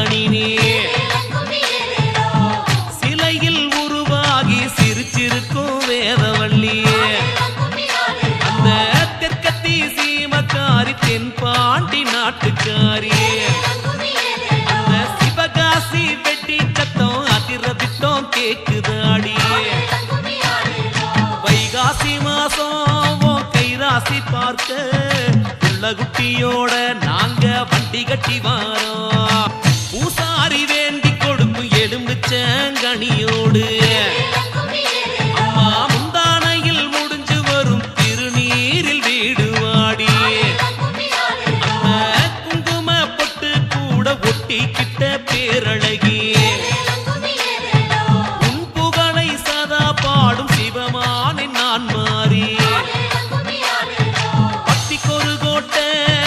நந்தினி சிலையில் உருவாகி சிரிச்சிருக்கும் வேதவள்ளி. அந்த தெற்கத்தி சீமக்காரி தென்பாண்டி நாட்டுக்காரி. அந்த சிவகாசி வெட்டி சத்தம் அதிரதித்தம் கேக்குதாடி. வைகாசி மாசம் கைராசி பார்க்க குட்டியோட நாங்க வண்டி கட்டி வாரோம். பச்சங்கனியோடு அம்மா முந்தானையில் முடிஞ்சு வரும் திருநீரில் வீடு வாடி. குங்கும பொட்டு கூட ஒட்டிக்கிட்ட பேரழகி.